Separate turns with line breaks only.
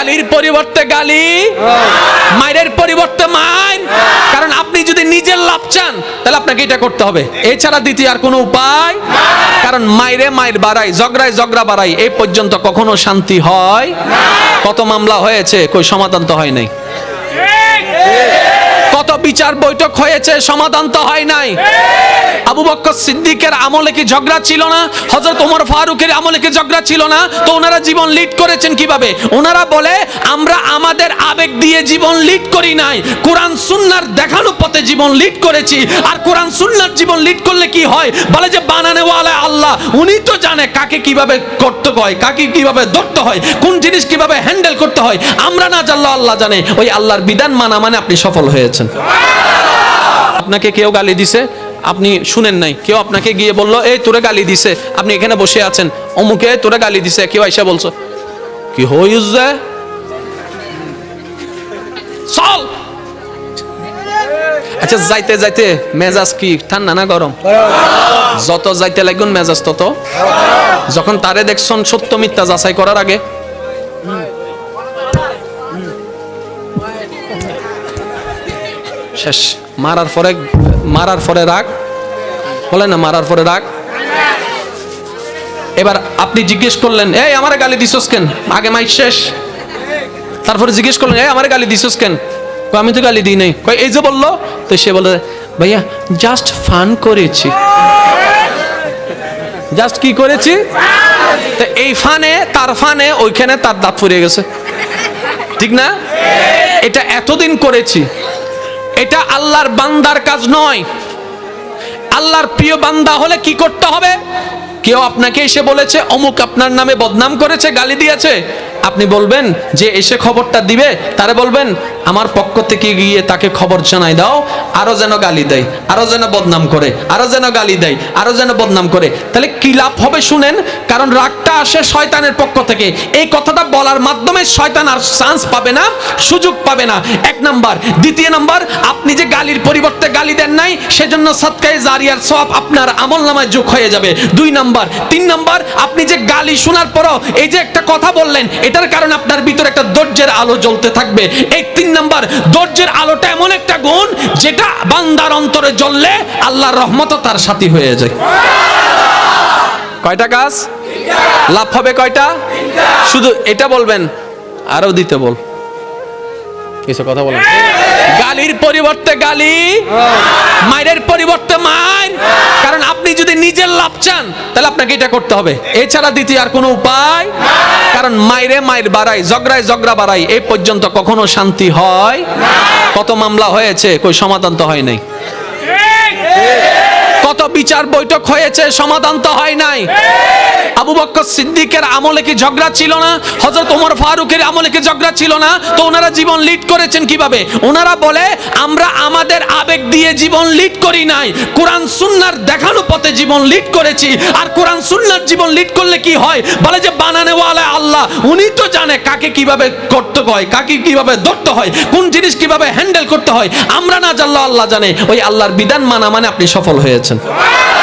গালির পরিবর্তে গালি মায়ের পরিবর্তে মাইন কারণ আপনি যদি নিজের লাভ চান, তাহলে আপনাকে এটা করতে হবে। এছাড়া দ্বিতীয় আর কোনো উপায়? কারণ মাইরে মায়ের বাড়াই জগড়ায় জগড়া বাড়াই এই পর্যন্ত কখনো শান্তি হয়? কত মামলা হয়েছে, কই সমাধান তো হয় নাই। কত বিচার বৈঠক হয়েছে, সমাধান তো হয় নাই। আবু বক্কর সিদ্দিকের আমলে কি ঝগড়া ছিল না? হযরত ওমর ফারুকের আমলে কি ঝগড়া ছিল না? তো ওনারা জীবন লিড করেছেন কীভাবে? ওনারা বলে, আমরা আমাদের আবেগ দিয়ে জীবন লিড করি নাই। কোরআন সুন্নার দেখানো পথে জীবন লিড করেছি। আর কোরআন সুন্নার জীবন লিড করলে কি হয়? বলে যে বানানে ওয়ালা আল্লাহ, উনি তো জানে কাকে কীভাবে করতে হয়, কাকে কীভাবে ধরতে হয়, কোন জিনিস কীভাবে হ্যান্ডেল করতে হয়। আমরা না জানলো আল্লাহ জানে। ওই আল্লাহর বিধান মানা মানে আপনি সফল হয়েছেন। আপনাকে কেউ গালি দিছে? আপনি শুনেন নাই। কেউ আপনাকে গিয়ে বলল, এই, তোরে গালি দিছে। আপনি এখানে বসে আছেন। অমুকে তোরে গালি দিছে। কেউ আইসা বলছো, কি হইস চল। আচ্ছা যাইতে যাইতে মেজাজ কি? ঠান্ডা না গরম? যত যাইতে লাগুন মেজাজ তত। যখন তারে দেখছন সত্য মিথ্যা যাচাই করার আগে শেষ। মারার পরে মারার পরে রাগ? বলে না, মারার পরে রাগ? এবার আপনি জিজ্ঞেস করলেন, এই, আমার গালি দিছস কেন? আগে মাই শেষ। তারপরে জিজ্ঞেস করলেন, এই, আমার গালি দিছস কেন? আমি তো গালি দিই নাই। কই এই যে বলল? তো সে বলে ভাইয়া জাস্ট ফান করেছি। জাস্ট কি করেছি? তো এই ফানে, তার ফানে, ওইখানে তার দাঁত ফুরিয়ে গেছে। ঠিক না? এটা এতদিন করেছি। এটা আল্লাহর বান্দার কাজ নয়। আল্লাহর প্রিয় বান্দা হলে কি করতে হবে? কেউ আপনাকে এসে বলেছে, অমুক আপনার নামে বদনাম করেছে, গালি দিয়েছে। আপনি বলবেন যে এসে খবরটা দিবে, তারে বলবেন, আমার পক্ষ থেকে গিয়ে তাকে খবর জানাই দাও, আরও যেন গালি দেয়, আরও যেন বদনাম করে, আরও যেন গালি দেয়, আরও যেন বদনাম করে। তাহলে কি লাভ হবে শুনেন, কারণ রাগটা আসে শয়তানের পক্ষ থেকে। এই কথাটা বলার মাধ্যমে শয়তান আর চান্স পাবে না, সুযোগ পাবে না। এক নাম্বার। দ্বিতীয় নাম্বার, আপনি যে গালির পরিবর্তে গালি দেন নাই, সেজন্য সৎকায় জারিয়ার সব আপনার আমল নামায় যোগ হয়ে যাবে। দুই নাম্বার। তিন নাম্বার, আপনি যে গালি শোনার পরও এই যে একটা কথা বললেন এটার কারণে আপনার ভিতরে একটা ধৈর্যের আলো জ্বলতে থাকবে। এই তিন নাম্বার, ধৈর্যের আলোটা এমন একটা গুণ যেটা বান্দার অন্তরে জ্বললে আল্লাহর রহমতও তার সাথী হয়ে যায়। কয়টা কাজ? লাভ হবে কয়টা? শুধু এটা বলবেন, আরও দিতে বল। কিছু কথা বলেন। গালির পরিবর্তে গালি, মায়ের পরিবর্তে মাইন তাহলে আপনাকে এটা করতে হবে। এছাড়া দ্বিতীয় আর কোনো উপায়? কারণ মাইরে মাইর বাড়াই জগড়ায় ঝগড়া বাড়াই এই পর্যন্ত কখনো শান্তি হয়? কত মামলা হয়েছে, কই সমাধান তো হয় নাই। কত বিচার বৈঠক হয়েছে, সমাধান তো হয় নাই। আবু বক্কর সিদ্দিকের আমলে কি ঝগড়া ছিল না? হযরত ওমর ফারুকের আমলে কি ঝগড়া ছিল না? তো ওনারা জীবন লিড করেছেন কীভাবে? ওনারা বলে, আমরা আমাদের আবেগ দিয়ে জীবন লিড করি নাই। কোরআন সুন্নার দেখানো পথে জীবন লিড করেছি। আর কোরআন সুন্নার জীবন লিড করলে কি হয়? বলে যে বানানে ওয়ালা আল্লাহ, উনি তো জানে কাকে কীভাবে করতে হয়, কাকে কীভাবে ধরতে হয়, কোন জিনিস কীভাবে হ্যান্ডেল করতে হয়। আমরা না জানলো আল্লাহ জানে। ওই আল্লাহর বিধান মানা মানে আপনি সফল হয়েছেন। Amém.